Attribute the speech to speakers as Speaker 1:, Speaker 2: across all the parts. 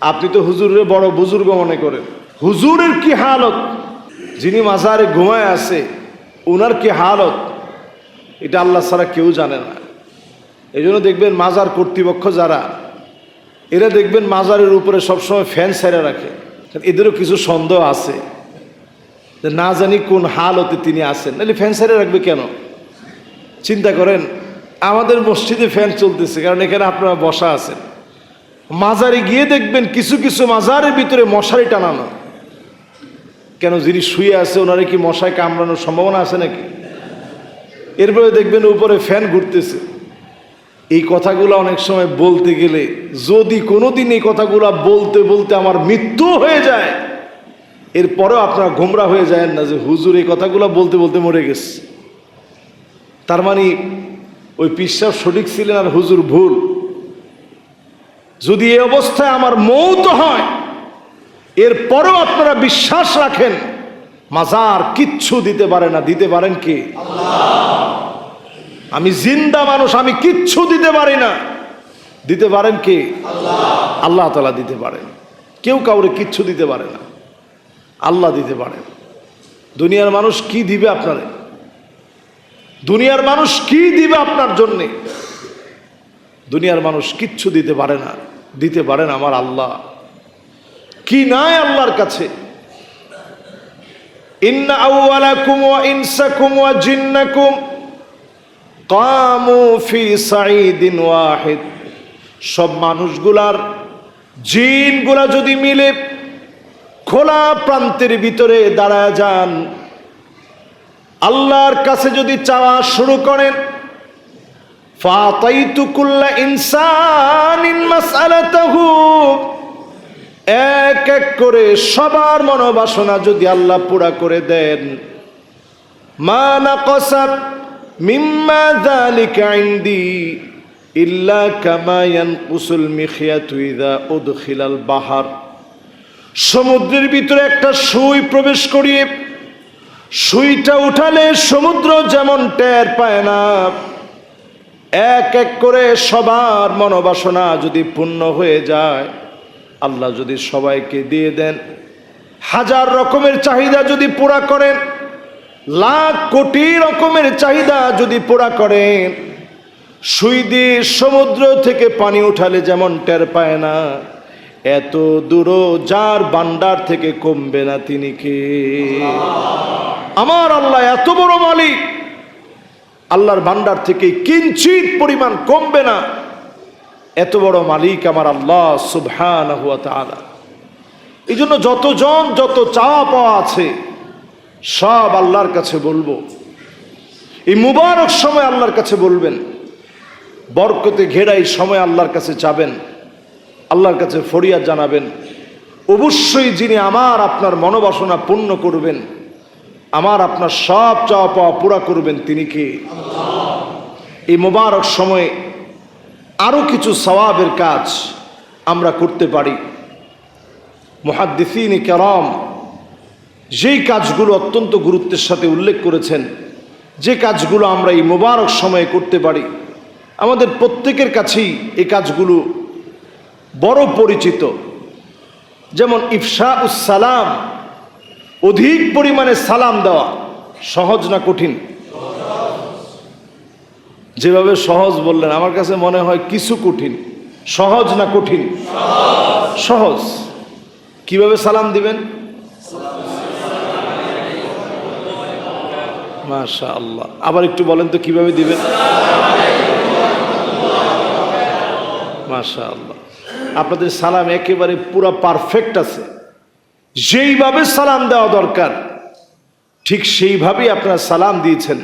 Speaker 1: আপনি তো হুজুরের বড় বুজুর্গ মনে করেন। হুজুরের কি হালত? যিনি মাজারে ঘুমায় আছে ওনার কি হালত? এটা আল্লাহ ছাড়া কেউ জানে না। এই জন্য দেখবেন মাজার কর্তৃপক্ষ যারা, এরা দেখবেন মাজারের উপরে সবসময় ফ্যান সেরে রাখে। এদেরও কিছু সন্দেহ আছে যে না জানি কোন হালতে তিনি আছেন। নাহলে ফ্যান সেরে রাখবে কেন? চিন্তা করেন, আমাদের মসজিদে ফ্যান চলতেছে, কারণ এখানে আপনারা বসা আছেন। মাজারে গিয়ে দেখবেন কিছু কিছু মাজারের ভিতরে মশারি টানানো। কেন যিনি শুয়ে আছে, ওনারে কি মশায় কামড়ানোর সম্ভাবনা আছে নাকি? এরপরে দেখবেন উপরে ফ্যান ঘুরতেছে। এই কথাগুলো অনেক সময় বলতে গেলে, যদি কোনোদিন এই কথাগুলো বলতে বলতে আমার মৃত্যু হয়ে যায়, এরপরেও আপনারা ঘোমরা হয়ে যায় না যে, হুজুর, এই কথাগুলো বলতে বলতে মরে গেছে। তার মানে ওই পিসাব সঠিক ছিলেন আর হুজুর ভুল। যদি এই অবস্থায় আমার মৌত হয়, এরপরেও আপনারা বিশ্বাস রাখেন, মাজার কিচ্ছু দিতে পারে না। দিতে পারেন কি? আমি জিন্দা মানুষ, আমি কিচ্ছু দিতে পারি না। দিতে পারেন কি? আল্লাহ। তালা দিতে পারেন। কেউ কাউরে কিচ্ছু দিতে পারে না। আল্লাহ দিতে পারেন। দুনিয়ার মানুষ কি দিবে আপনারে? দুনিয়ার মানুষ কি দিবে আপনার জন্যে? দুনিয়ার মানুষ কিচ্ছু দিতে পারে না। দিতে পারেন আমার আল্লাহ। কি নাই আল্লাহর কাছে? জিন্নাকুম সব মানুষগুলার জিনগুলা যদি মিলে খোলা প্রান্তের ভিতরে দাঁড়ায় যান, আল্লাহর কাছে যদি চাওয়া শুরু করেন ফাতাইতু কুল্লা ইনসানিন এক এক করে সবার মনোবাসনা যদি আল্লাহ পুরা করে দেন। মা নাকাসাত মিম্মা যালিকা ইনদি ইল্লা কামা ইয়ানকুসুল মিখিয়াতু ইযা উদখিলাল বাহার। সমুদ্রের ভিতরে একটা সুই প্রবেশ করিয়ে, সুইটা উঠালে সমুদ্র যেমন টের পায় না। এক এক করে সবার মনোবাসনা যদি পূর্ণ হয়ে যায়, আল্লাহ যদি সবাইকে দিয়ে দেন। হাজার রকমের চাহিদা যদি পুরা করেন, লাখ কোটি রকমের চাহিদা যদি পুরা করেন, সুই দিয়ে সমুদ্র থেকে পানি উঠালে যেমন টের পায় না, এত দূর যার বান্ডার থেকে কমবে না তিনি কে? আমার আল্লাহ এত বড় মালিক। আল্লাহর ভান্ডার থেকে কিঞ্চিত পরিমাণ কমবে না। এত বড় মালিক আমার আল্লাহ সুবহান এই জন্য যতজন যত চাওয়া পাওয়া আছে, সব আল্লাহর কাছে বলব। এই মুবারক সময় আল্লাহর কাছে বলবেন। বরকতে ঘেরা এই সময় আল্লাহর কাছে চাবেন। আল্লাহর কাছে ফরিয়াদ জানাবেন। অবশ্যই যিনি আমার আপনার মনোবাসনা পূর্ণ করবেন। আমার আপনার সব চাওয়া পাওয়া পুরা করবেন তিনি কি? এই মোবারক সময়ে আরও কিছু সওয়াবের কাজ আমরা করতে পারি। মহাদ্দিসিন কেরম যেই কাজগুলো অত্যন্ত গুরুত্বের সাথে উল্লেখ করেছেন, যে কাজগুলো আমরা এই মোবারক সময়ে করতে পারি, আমাদের প্রত্যেকের কাছেই এই কাজগুলো বড় পরিচিত। যেমন ইফসা উসালাম অধিক পরিমাণে সালাম দেওয়া সহজ না কঠিন? যেভাবে সহজ বললেন, আমার কাছে মনে হয় কিছু কঠিন। সহজ না কঠিন? সহজ। কীভাবে সালাম দিবেন? মাশা আল্লাহ আবার একটু বলেন তো, কীভাবে দিবেন? মাশা আল্লাহ আপনাদের সালাম একেবারে পুরো পারফেক্ট আছে। যেইভাবে সালাম দেওয়া দরকার, ঠিক সেইভাবেই আপনারা সালাম দিয়েছেন।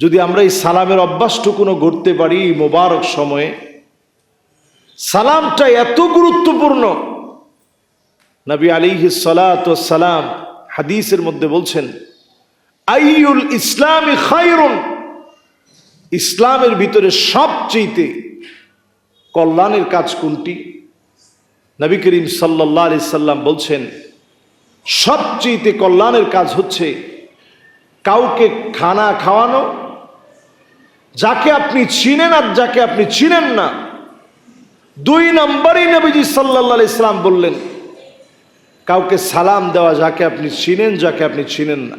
Speaker 1: যদি আমরা এই সালামের অভ্যাসটুকুনো গড়তে পারি মোবারক সময়ে, সালামটা এত গুরুত্বপূর্ণ। নবী আলিহি সালাম হাদিসের মধ্যে বলছেন আইউল ইসলামী খায়রুন। ইসলামের ভিতরে সবচেয়েতে কল্যাণের কাজ কোনটি? নবী করিম সাল্লাহ আলি সাল্লাম বলছেন, সবচেয়েতে কল্যাণের কাজ হচ্ছে কাউকে খানা খাওয়ানো, যাকে আপনি চিনেন আর যাকে আপনি চিনেন না। দুই নম্বরই নবীজি সাল্লাহ ইসলাম বললেন, কাউকে সালাম দেওয়া যাকে আপনি চিনেন, যাকে আপনি চিনেন না।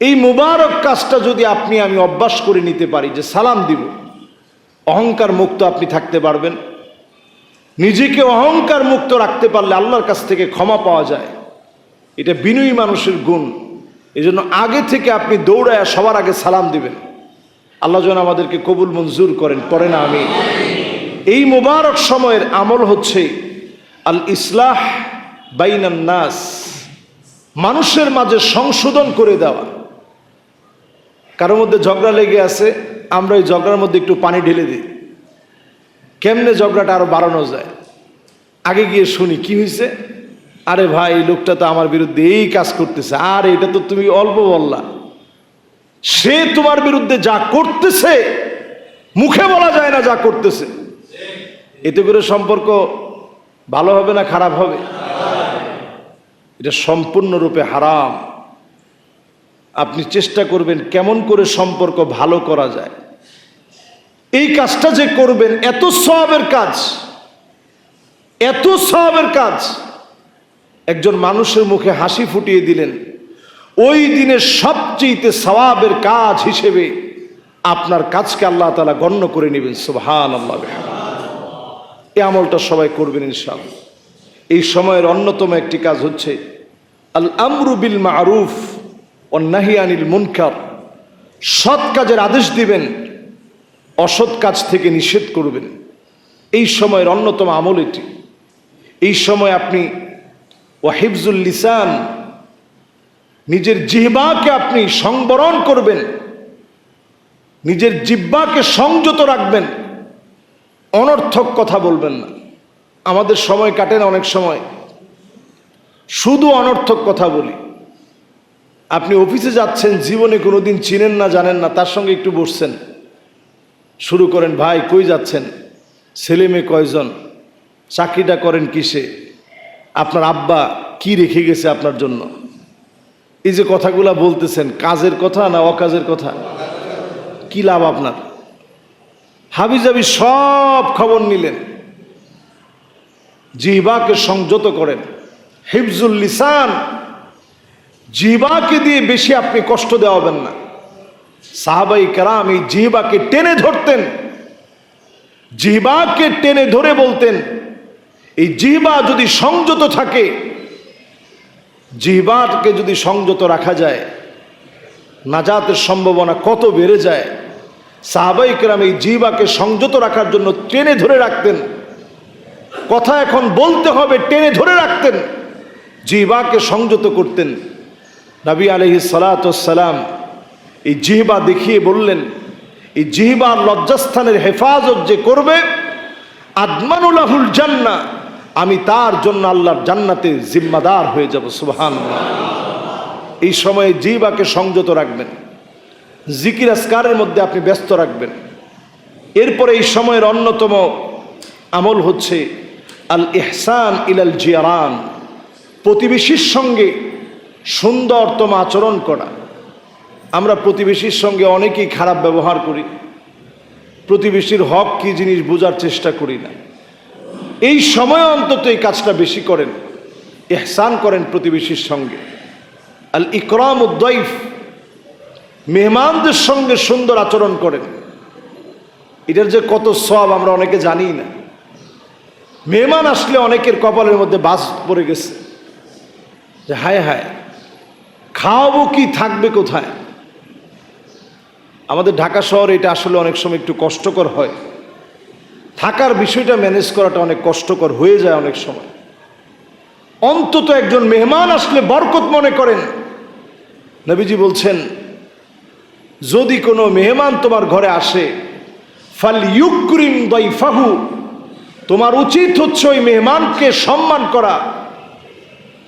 Speaker 1: এই মুবারক কাজটা যদি আপনি, আমি অভ্যাস করে নিতে পারি যে সালাম দিব, অহংকার মুক্ত আপনি থাকতে পারবেন। নিজেকে অহংকার মুক্ত রাখতে পারলে আল্লাহর কাছ থেকে ক্ষমা পাওয়া যায়। এটা বিনয়ী মানুষের গুণ। এই জন্য আগে থেকে আপনি দৌড়ায় সবার আগে সালাম দিবেন। আল্লাহ যেন আমাদেরকে কবুল মঞ্জুর করেন। করে না আমি। এই মোবারক সময়ের আমল হচ্ছে আল ইসলাহ নাস। মানুষের মাঝে সংশোধন করে দেওয়া। কারোর মধ্যে ঝগড়া লেগে আছে, আমরা ওই ঝগড়ার মধ্যে একটু পানি ঢেলে দিই। কেমনে ঝগড়াটা আরও বাড়ানো যায়? আগে গিয়ে শুনি, কি হয়েছে আরে ভাই, লোকটা তো আমার বিরুদ্ধে এই কাজ করতেছে। আর, এটা তো তুমি অল্প বললা। সে তোমার বিরুদ্ধে যা করতেছে, মুখে বলা যায় না যা করতেছে। এতে করে সম্পর্ক ভালো হবে না খারাপ হবে? এটা সম্পূর্ণরূপে হারাম। আপনি চেষ্টা করবেন কেমন করে সম্পর্ক ভালো করা যায়। এই কাজটা যে করবেন, এত সবের কাজ, এত সবের কাজ। একজন মানুষের মুখে হাসি ফুটিয়ে দিলেন, ওই দিনের সবচেয়ে সওয়াবের কাজ হিসেবে আপনার কাজকে আল্লাহ তালা গণ্য করে নেবেন সুবহান আল্লাহ এই আমলটা সবাই করবেন ইনশাল এই সময়ের অন্যতম একটি কাজ হচ্ছে আল আমরু বিল মারুফ ও নাহিয়ানিল মুনকার। সৎ কাজের আদেশ দিবেন অসৎ কাজ থেকে নিষেধ করবেন। এই সময়ের অন্যতম আমল এটি। এই সময় আপনি ওয়াহিবজুল লিসান, নিজের জিহ্বাকে আপনি সংবরণ করবেন, নিজের জিব্বাকে সংযত রাখবেন, অনর্থক কথা বলবেন না। আমাদের সময় কাটে না অনেক সময়। শুধু অনর্থক কথা বলি। আপনি অফিসে যাচ্ছেন, জীবনে কোনোদিন চিনেন না, জানেন না, তার সঙ্গে একটু বসছেন। শুরু করেন, ভাই, কই যাচ্ছেন? ছেলে মেয়ে কয়জন? চাকরিটা করেন কিসে? আপনার আব্বা কি রেখে গেছে আপনার জন্য? এই যে কথাগুলা বলতেছেন, কাজের কথা না অকাজের কথা? কি লাভ আপনার? হাবিজাবি সব খবর নিলেন। জিহ্বাকে সংযত করেন। হিফজুল লিসান দিয়ে বেশি আপনি কষ্ট দেওয়াবেন না। সাহাবাই কারাম এই জিহ্বাকে টেনে ধরতেন। জিহ্বাকে টেনে ধরে বলতেন, এই জিহ্বা যদি সংযত থাকে, জিহ্বাকে যদি সংযত রাখা যায়, নাজাতের সম্ভাবনা কত বেড়ে যায়, সাহাবাই কেরাম এই জিহ্বাকে সংযত রাখার জন্য টেনে ধরে রাখতেন। কথা এখন বলতে হবে, টেনে ধরে রাখতেন, জিহ্বাকে সংযত করতেন। নবী আলহি সালাতাম এই জিহ্বা দেখিয়ে বললেন, এই জিহ্বার লজ্জাস্থানের হেফাজত যে করবে, আদমানুলাহুল জান্না আমি তার জন্য আল্লাহর জান্নাতে জিম্মাদার হয়ে যাব সুবহান এই সময়ে জিহ্বাকে সংযত রাখবেন, জিকির আসকারের মধ্যে আপনি ব্যস্ত রাখবেন। এরপরে এই সময়ের অন্যতম আমল হচ্ছে আল ইহসান ইলাল জিয়ারান, প্রতিবেশীর সঙ্গে সুন্দরতম আচরণ করা। আমরা প্রতিবেশীর সঙ্গে অনেকেই খারাপ ব্যবহার করি। প্রতিবেশীর হক কি জিনিস বোঝার চেষ্টা করি না। এই সময় অন্তত এই কাজটা বেশি করেন, এহসান করেন প্রতিবেশীর সঙ্গে। আল ইকরাম উদ্দৈফ মেহমানদের সঙ্গে সুন্দর আচরণ করেন। এটার যে কত সব আমরা অনেকে জানি না। মেহমান আসলে অনেকের কপালের মধ্যে বাস পড়ে গেছে। যে হায় হায়, খাওয়াবো কি, থাকবে কোথায়? আমাদের ঢাকা শহরে এটা আসলে অনেক সময় একটু কষ্টকর হয়। থাকার বিষয়টা ম্যানেজ করাটা অনেক কষ্টকর হয়ে যায় অনেক সময়। অন্তত একজন মেহমান আসলে বরকত মনে করেন। নবীজি বলছেন, যদি কোনো মেহমান তোমার ঘরে আসে ফাল ইউক্রিম ফাহু তোমার উচিত হচ্ছে ওই মেহমানকে সম্মান করা।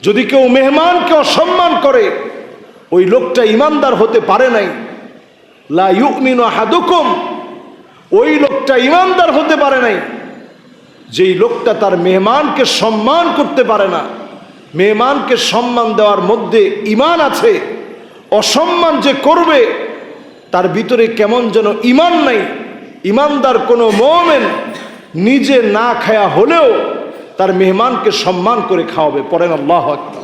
Speaker 1: যদি কেউ মেহমানকে অসম্মান করে, ওই লোকটা ইমানদার হতে পারে নাই। লা ওই লোকটা ইমানদার হতে পারে নাই। যেই লোকটা তার মেহমানকে সম্মান করতে পারে না। মেহমানকে সম্মান দেওয়ার মধ্যে ইমান আছে। অসম্মান যে করবে, তার ভিতরে কেমন যেন ইমান নাই। ইমানদার কোনো মোমেন নিজে না খায়া হলেও তার মেহমানকে সম্মান করে খাওয়াবে। পড়েন আল্লাহ আকবার।